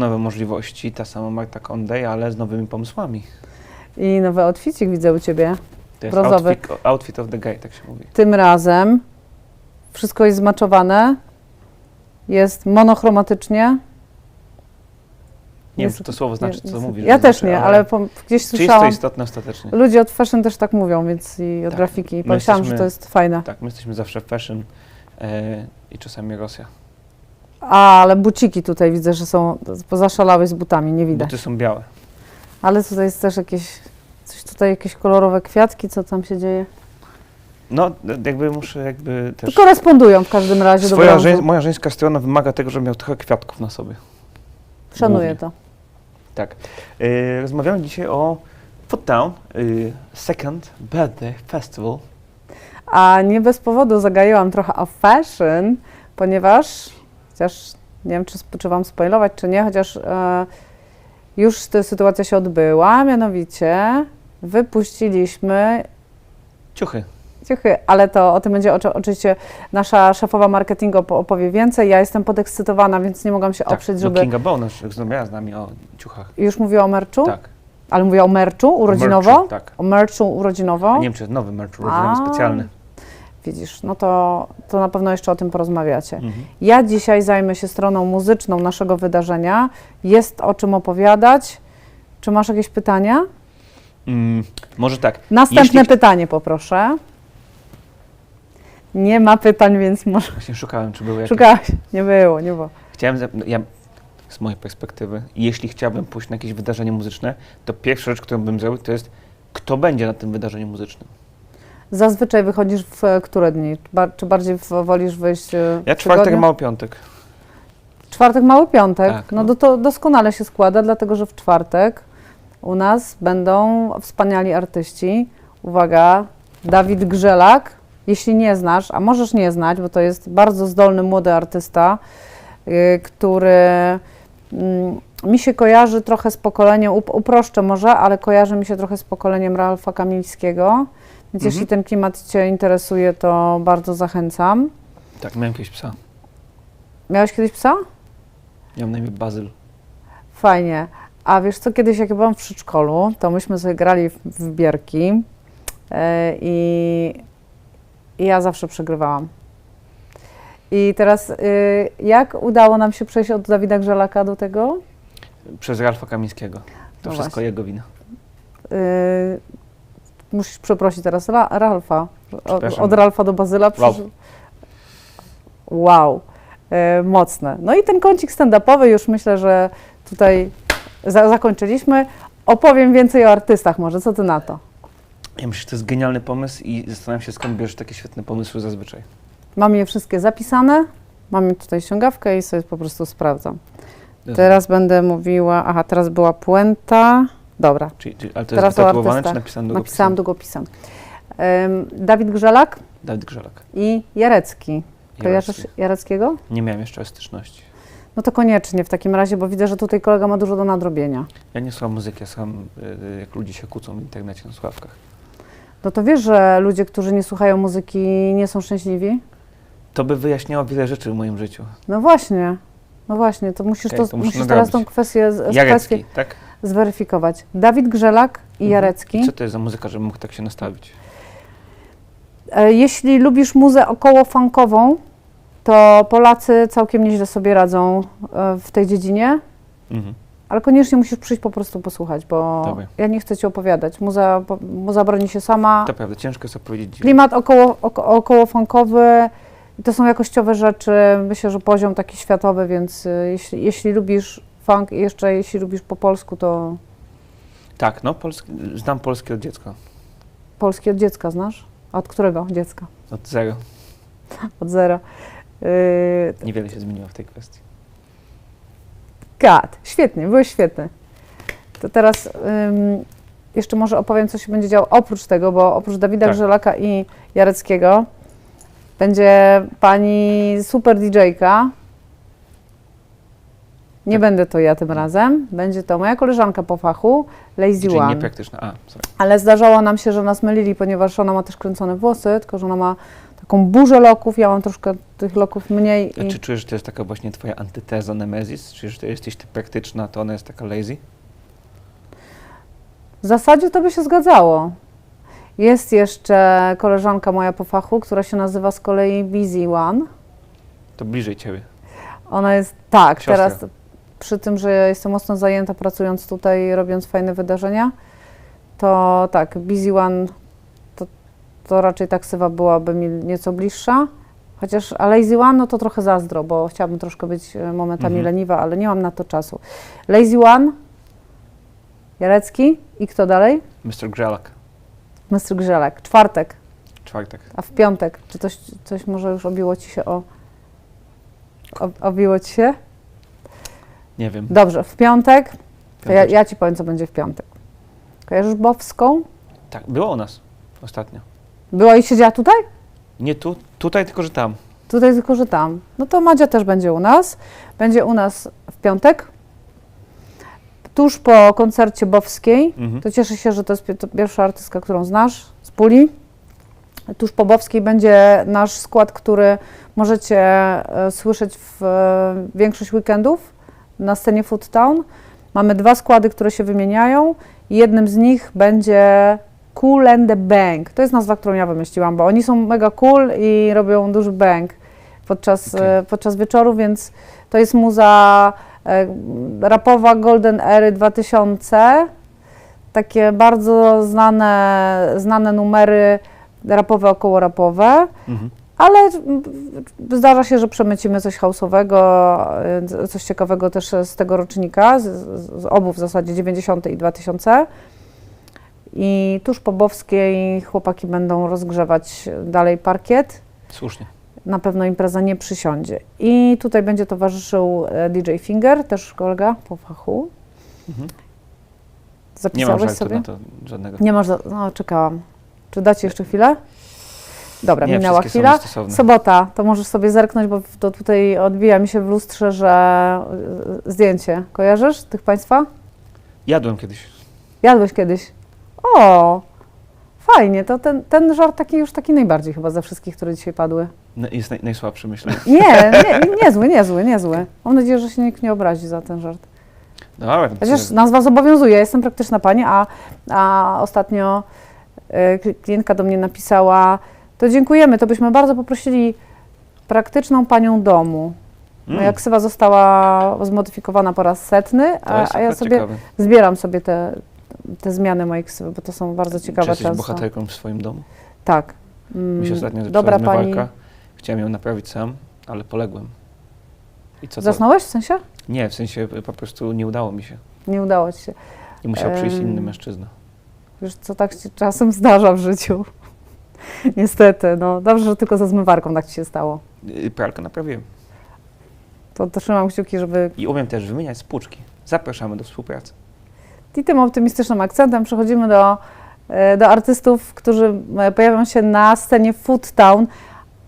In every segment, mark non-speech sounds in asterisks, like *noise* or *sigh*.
nowe możliwości, ta sama Marta Konday, ale z nowymi pomysłami. I nowy outfitik widzę u Ciebie. To jest Brązowy. outfit, outfit of the gay, tak się mówi. Tym razem wszystko jest zmaczowane. Jest monochromatycznie. Nie wiem, Jest- czy to słowo znaczy, co nie- mówisz. Ja że też znaczy, nie, ale po, gdzieś Czy jest to słyszałam. istotne ostatecznie? Ludzie od fashion też tak mówią, więc i od Tak. grafiki. My Pomyślałam, że jesteśmy- to jest fajne. Tak, my jesteśmy zawsze fashion e, i czasami Rosja. A, ale buciki tutaj widzę, że są pozaszalały z butami, nie widać. Buty są białe. Ale tutaj jest też jakieś, coś tutaj, jakieś kolorowe kwiatki, co tam się dzieje? No, jakby muszę jakby też... Korespondują w każdym razie do Swoja brązu. żeń, moja żeńska strona wymaga tego, żebym miał trochę kwiatków na sobie. Szanuję głównie. to. Tak. E, rozmawiamy dzisiaj o Down, e, Second Birthday Festival. A nie bez powodu zagaiłam trochę o fashion, ponieważ, chociaż nie wiem, czy, czy Wam spoilować, czy nie, chociaż e, już ta sytuacja się odbyła, mianowicie wypuściliśmy Ciuchy. ciuchy, ale to o tym będzie oczy- oczywiście nasza szefowa marketingu opo- opowie więcej. Ja jestem podekscytowana, więc nie mogłam się oprzeć, no żeby... Kinga Bonasz rozmawiała z nami o ciuchach. Już mówiła o merczu? Tak. Ale mówiła o merczu urodzinowo? Merchu, tak. O merczu urodzinowo? A nie wiem, czy jest nowy merch urodzinowy specjalny. Widzisz, no to, to na pewno jeszcze o tym porozmawiacie. Mhm. Ja dzisiaj zajmę się stroną muzyczną naszego wydarzenia. Jest o czym opowiadać. Czy masz jakieś pytania? Mm, może tak. Następne Jeśli- pytanie poproszę. Nie ma pytań, więc może. Właśnie szukałem, czy były jakieś... Szukałeś. Nie było, nie było. Chciałem, zap- no, ja, z mojej perspektywy, jeśli chciałbym pójść na jakieś wydarzenie muzyczne, to pierwsza rzecz, którą bym zrobił, to jest, kto będzie na tym wydarzeniu muzycznym. Zazwyczaj wychodzisz w e, które dni? Czy bardziej w, wolisz wyjść e, Ja w czwartek, tygodniu? mały piątek. Czwartek, mały piątek. Tak, no no. to, to doskonale się składa, dlatego że w czwartek u nas będą wspaniali artyści. Uwaga, Dawid Grzelak. Jeśli nie znasz, a możesz nie znać, bo to jest bardzo zdolny młody artysta, y, który mm, mi się kojarzy trochę z pokoleniem, up- uproszczę może, ale kojarzy mi się trochę z pokoleniem Ralfa Kamilskiego. Więc Mhm. jeśli ten klimat Cię interesuje, to bardzo zachęcam. Tak, miałem kiedyś psa. Miałeś kiedyś psa? Miałem na imię Bazyl. Fajnie. A wiesz co, kiedyś jak byłam w przedszkolu, to myśmy sobie grali w, w bierki e, i, ja zawsze przegrywałam. I teraz y, jak udało nam się przejść od Dawida Grzelaka do tego? Przez Ralfa Kamińskiego. To No wszystko właśnie. jego wina. Y, musisz przeprosić teraz Ra, Ralfa. Od, Ralfa do Bazyla. Ralf. Wow. E, mocne. No i ten kącik stand-upowy już myślę, że tutaj za, zakończyliśmy. Opowiem więcej o artystach może. Co ty na to? Ja myślę, że to jest genialny pomysł i zastanawiam się, skąd bierzesz takie świetne pomysły zazwyczaj. Mam je wszystkie zapisane. Mam tutaj ściągawkę i sobie po prostu sprawdzam. Teraz będę mówiła. Aha, teraz była puenta. Dobra, Czyli, czyli, ale to teraz jest o wytatuowane, czy napisane długopisem? napisałam długopisem. Ym, Dawid Grzelak Dawid Grzelak. i Jarecki. Kojarzysz Jarecki. Jareckiego? Nie miałem jeszcze styczności. No to koniecznie w takim razie, bo widzę, że tutaj kolega ma dużo do nadrobienia. Ja nie słucham muzyki, ja słucham, y, jak ludzie się kłócą w internecie na słuchawkach. No to wiesz, że ludzie, którzy nie słuchają muzyki, nie są szczęśliwi? To by wyjaśniało wiele rzeczy w moim życiu. No właśnie. No właśnie, to musisz, Okej, to, to musisz teraz tą kwestię, z- kwestię Jarecki, tak? Zweryfikować. Dawid Grzelak i Mhm. Jarecki. Co to jest za muzyka, żebym mógł tak się nastawić? E, Jeśli lubisz muzę około funkową, to Polacy całkiem nieźle sobie radzą e, w tej dziedzinie, Mhm. ale koniecznie musisz przyjść po prostu posłuchać, bo Dobra. ja nie chcę Ci opowiadać. Muza, muza broni się sama. To prawda, ciężko jest opowiedzieć. Klimat około, oko, około funkowy, to są jakościowe rzeczy. Myślę, że poziom taki światowy, więc e, jeśli, jeśli lubisz funk i jeszcze jeśli lubisz po polsku, to Tak, no, polski, znam polskie od dziecka. polski od dziecka znasz? A Od którego dziecka? Od zero. *laughs* Od zera. Yy, Niewiele się zmieniło w tej kwestii. Gad, świetnie, byłeś świetny. To teraz ym, jeszcze może opowiem, co się będzie działo oprócz tego, bo oprócz Dawida Tak. Grzelaka i Jareckiego będzie pani super DJ-ka. Nie Tak. będę to ja tym razem. Będzie to moja koleżanka po fachu, Lazy Czyli One. niepraktyczna. A, sorry. Ale zdarzało nam się, że nas mylili, ponieważ ona ma też kręcone włosy, tylko że ona ma taką burzę loków. Ja mam troszkę tych loków mniej. A I... czy czujesz, że to jest taka właśnie twoja antyteza Nemezis? Czy że ty jesteś ty praktyczna, to ona jest taka lazy? W zasadzie to by się zgadzało. Jest jeszcze koleżanka moja po fachu, która się nazywa z kolei Busy One. To bliżej ciebie. Ona jest, tak, Siostra. teraz przy tym, że ja jestem mocno zajęta pracując tutaj, robiąc fajne wydarzenia, to tak, Busy One to, to raczej ta ksywa byłaby mi nieco bliższa. Chociaż a Lazy One, no to trochę zazdro, bo chciałabym troszkę być e, momentami Mhm. leniwa, ale nie mam na to czasu. Lazy One, Jarecki i kto dalej? Mr. Grzelak. Mr. Grzelek. Czwartek, Czwartek. a w piątek. Czy coś, coś może już obiło Ci się o... o obiło Ci się? Nie wiem. Dobrze, w piątek, to ja, ja Ci powiem, co będzie w piątek. Kojarzysz Bowską? Tak, było u nas ostatnio. Była i siedziała tutaj? Nie tu, tutaj, tylko że tam. Tutaj tylko, że tam. No to Madzia też będzie u nas. Będzie u nas w piątek. Tuż po koncercie Bowskiej. Mhm. To cieszę się, że to jest pi- to pierwsza artystka, którą znasz z puli. Tuż po Bowskiej będzie nasz skład, który możecie e, słyszeć w e, większość weekendów na scenie Food Town. Mamy dwa składy, które się wymieniają. Jednym z nich będzie Cool and the Bang. To jest nazwa, którą ja wymyśliłam, bo oni są mega cool i robią duży bang podczas, Okej. e, podczas wieczoru, więc to jest muza e, rapowa Golden Ery 2000. Takie bardzo znane, znane numery rapowe, około rapowe. Mhm. Ale zdarza się, że przemycimy coś house'owego, y, coś ciekawego też z tego rocznika, z, z, obu w zasadzie 90 i 2000. I tuż po Bowskiej chłopaki będą rozgrzewać dalej parkiet. Słusznie. Na pewno impreza nie przysiądzie. I tutaj będzie towarzyszył e, DJ Finger, też kolega po fachu. Mhm. Nie Zapisałeś mam żartu sobie? na to żadnego. Nie masz, no czekałam. Czy dacie jeszcze chwilę? Dobra, Nie, minęła wszystkie są chwila. Sobota, to możesz sobie zerknąć, bo to tutaj odbija mi się w lustrze, że y, zdjęcie. Kojarzysz tych Państwa? Jadłem kiedyś. Jadłeś kiedyś? O, fajnie, to ten, ten żart taki już taki najbardziej chyba ze wszystkich, które dzisiaj padły. N- Jest naj, najsłabszy, myślę. *laughs* Nie, *laughs* nie, niezły, niezły, niezły. Mam nadzieję, że się nikt nie obrazi za ten żart. Dobra, więc Chociaż nazwa zobowiązuje, ja jestem praktyczna pani, a, a ostatnio y, kli- klientka do mnie napisała, to dziękujemy, to byśmy bardzo poprosili praktyczną panią domu. mm, Moja ksywa została zmodyfikowana po raz setny, a, a ja sobie ciekawe. zbieram sobie te, te zmiany mojej ksywy, bo to są bardzo Czy ciekawe jesteś często. bohaterką w swoim domu? Tak. Mi się Mm, ostatnio zepsuła Dobra pani. zmywarka. Chciałem ją naprawić sam, ale poległem. I co to? Zasnąłeś w sensie? Nie, w sensie po prostu nie udało mi się. Nie udało ci się. I musiał przyjść inny mężczyzna. Wiesz, co tak się czasem zdarza w życiu. *laughs* Niestety, no dobrze, że tylko ze zmywarką tak ci się stało. Y, Pralkę naprawiłem. To, to trzymam kciuki, żeby I umiem też wymieniać spłuczki. Zapraszamy do współpracy. I tym optymistycznym akcentem przechodzimy do, e, do artystów, którzy e, pojawią się na scenie Food Town.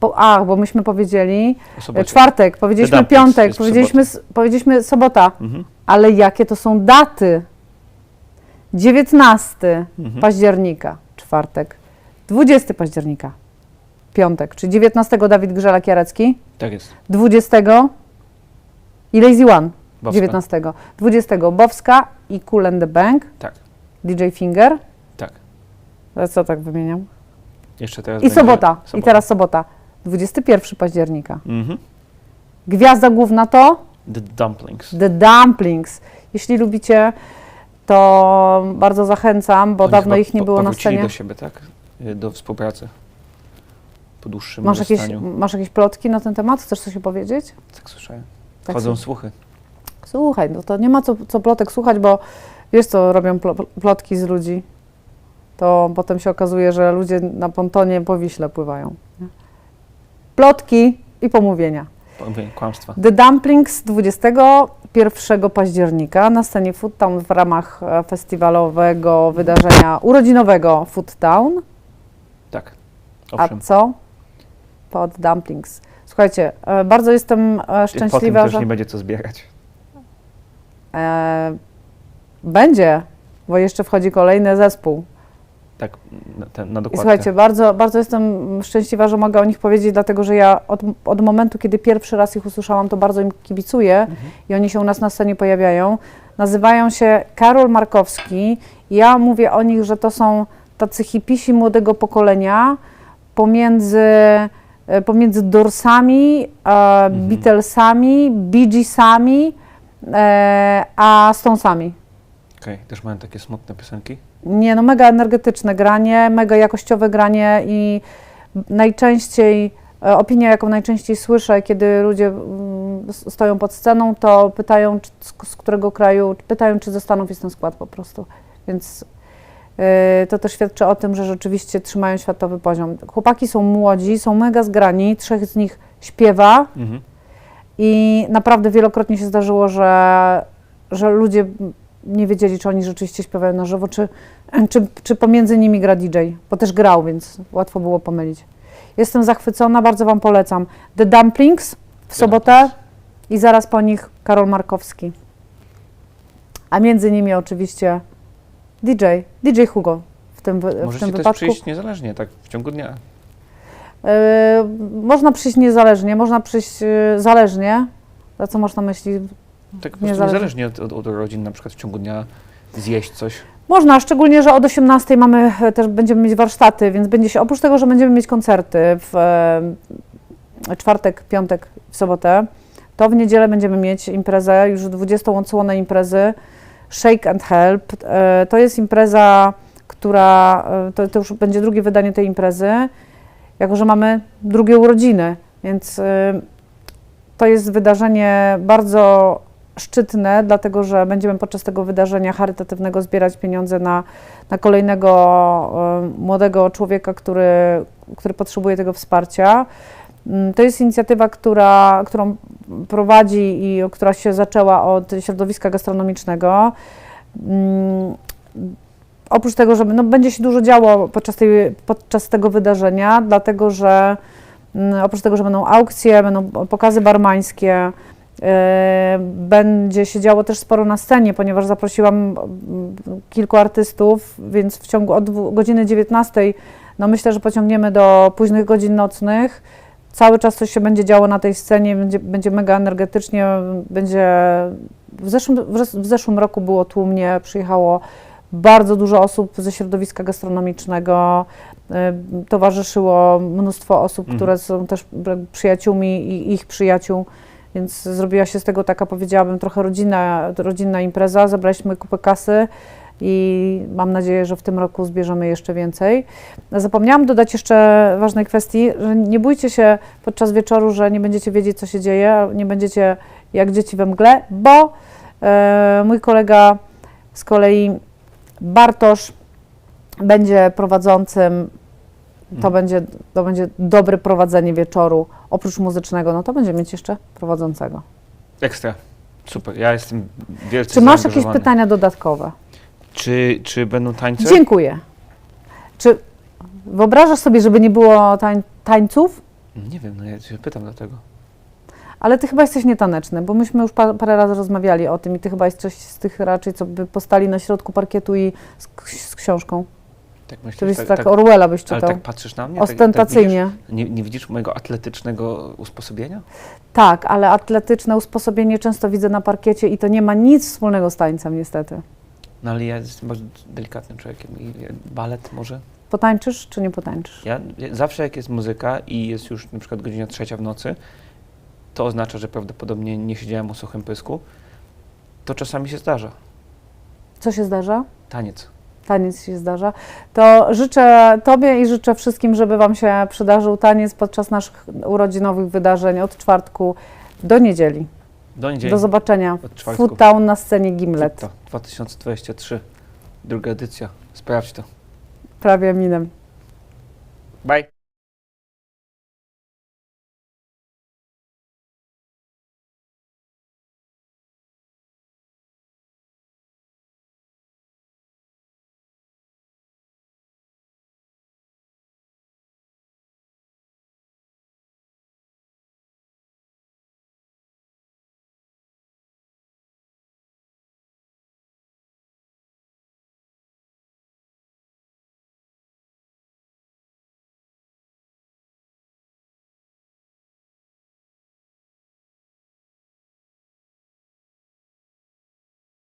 Bo, ach, bo myśmy powiedzieli O e, sobocie. czwartek, powiedzieliśmy piątek, jest w powiedzieliśmy, s- powiedzieliśmy sobota, Mhm. ale jakie to są daty? 19 Mhm. października, czwartek, 20 października, piątek, czy 19 Dawid Grzelak-Jarecki, Tak jest. 20 i Lazy One, Bowska. 19, 20 Bowska i Cool and the Bank, Tak, DJ Finger, tak. Ale co tak wymieniam? Jeszcze teraz I będzie sobota. I teraz sobota. 21 października. Mhm. Gwiazda główna to The Dumplings. The Dumplings. Jeśli lubicie, to bardzo zachęcam, bo Oni dawno chyba ich nie po- było na powrócili scenie. do siebie, tak? Y, Do współpracy. Po dłuższym Masz jakieś, masz jakieś plotki na ten temat? Chcesz coś opowiedzieć? Tak słyszałem. Tak Chodzą słuch- słuchy. Słuchaj, no to nie ma co, co plotek słuchać, bo wiesz co robią plo- plotki z ludzi. To potem się okazuje, że ludzie na pontonie po Wiśle pływają. nie? Plotki i pomówienia. Mówię, Kłamstwa. The Dumplings 21 października na scenie Food Town w ramach e, festiwalowego wydarzenia urodzinowego Food Town. Tak. A Owszem. co? Pod Dumplings. Słuchajcie, e, bardzo jestem e, Po tym szczęśliwa, też że nie będzie co zbierać. e, będzie, bo jeszcze wchodzi kolejny zespół. Tak, na, ten, na I dokładkę. słuchajcie, bardzo, bardzo jestem szczęśliwa, że mogę o nich powiedzieć, dlatego że ja od, od momentu, kiedy pierwszy raz ich usłyszałam, to bardzo im kibicuję Mhm. i oni się u nas na scenie pojawiają. Nazywają się Karol Markowski. Ja mówię o nich, że to są tacy hipisi młodego pokolenia pomiędzy, e, pomiędzy Doorsami, e, Beatlesami, Bee Geesami, e, a Stonesami. Okej, też mają takie smutne piosenki. Nie, no mega energetyczne granie, mega jakościowe granie i najczęściej, opinia jaką najczęściej słyszę, kiedy ludzie mm, stoją pod sceną, to pytają z, którego kraju, pytają czy ze Stanów jest ten skład po prostu, więc to też świadczy o tym, że rzeczywiście trzymają światowy poziom. Chłopaki są młodzi, są mega zgrani, trzech z nich śpiewa, Mhm. i naprawdę wielokrotnie się zdarzyło, że, że ludzie nie wiedzieli, czy oni rzeczywiście śpiewają na żywo, czy, czy, czy pomiędzy nimi gra DJ, bo też grał, więc łatwo było pomylić. Jestem zachwycona, bardzo Wam polecam. The Dumplings w sobotę i zaraz po nich Karol Markowski. A między nimi oczywiście DJ, DJ Hugo w tym, w Możecie tym też wypadku. przyjść niezależnie, tak w ciągu dnia. E, można przyjść niezależnie, można przyjść e, zależnie. A co masz na myśli? Tak po prostu Niezależnie. od, od, od urodzin, na przykład w ciągu dnia zjeść coś. Można, szczególnie, że od 18 mamy e, też będziemy mieć warsztaty, więc będzie się oprócz tego, że będziemy mieć koncerty w e, czwartek, piątek, w sobotę, to w niedzielę będziemy mieć imprezę, już 20 odsłonę imprezy Shake and Help. E, to jest impreza, która e, to, to już będzie drugie wydanie tej imprezy, jako że mamy drugie urodziny, więc e, to jest wydarzenie bardzo szczytne, dlatego że będziemy podczas tego wydarzenia charytatywnego zbierać pieniądze na, na kolejnego młodego człowieka, który, który potrzebuje tego wsparcia. Mm, To jest inicjatywa, która, którą prowadzi i która się zaczęła od środowiska gastronomicznego. Mm, Oprócz tego, że no, będzie się dużo działo podczas, tej, podczas tego wydarzenia, dlatego że mm, oprócz tego, że będą aukcje, będą pokazy barmańskie, E, Będzie się działo też sporo na scenie, ponieważ zaprosiłam kilku artystów, więc w ciągu od godziny 19, no myślę, że pociągniemy do późnych godzin nocnych. Cały czas coś się będzie działo na tej scenie, będzie, będzie mega energetycznie, będzie... W zeszłym, w zes- w zeszłym roku było tłumnie, przyjechało bardzo dużo osób ze środowiska gastronomicznego, e, towarzyszyło mnóstwo osób, Mhm. które są też przyjaciółmi i ich przyjaciół. Więc zrobiła się z tego taka, powiedziałabym, trochę rodzinna, rodzinna impreza. Zebraliśmy kupę kasy i mam nadzieję, że w tym roku zbierzemy jeszcze więcej. Zapomniałam dodać jeszcze ważnej kwestii, że nie bójcie się podczas wieczoru, że nie będziecie wiedzieć, co się dzieje, nie będziecie jak dzieci we mgle, bo e, mój kolega z kolei Bartosz będzie prowadzącym to, Mhm. będzie, to będzie dobre prowadzenie wieczoru. Oprócz muzycznego, no to będzie mieć jeszcze prowadzącego. Ekstra. Super, ja jestem wielce Czy masz jakieś zaangażowany. pytania dodatkowe? Czy, czy będą tańce? Dziękuję. Czy wyobrażasz sobie, żeby nie było tań, tańców? Nie wiem, no ja się pytam dlatego. Ale ty chyba jesteś nietaneczny, bo myśmy już pa, parę razy rozmawiali o tym i ty chyba jesteś z tych raczej, co by postali na środku parkietu i z, z książką. Tak myślisz, Czyli tak, tak, tak, Orwella byś ale czytał. tak patrzysz na mnie? Tak, tak Ostentacyjnie. widzisz? nie, nie widzisz mojego atletycznego usposobienia? Tak, ale atletyczne usposobienie często widzę na parkiecie i to nie ma nic wspólnego z tańcem niestety. No ale ja jestem bardzo delikatnym człowiekiem i balet może. Potańczysz czy nie potańczysz? Ja, ja zawsze jak jest muzyka i jest już na przykład godzina trzecia w nocy, to oznacza, że prawdopodobnie nie siedziałem o suchym pysku. To czasami się zdarza. Co się zdarza? Taniec. Taniec się zdarza. To życzę Tobie i życzę wszystkim, żeby Wam się przydarzył taniec podczas naszych urodzinowych wydarzeń od czwartku do niedzieli. Do. Do zobaczenia. Food Town na scenie Gimlet. To 2023. Druga edycja. Sprawdź to. Prawie minem. Bye.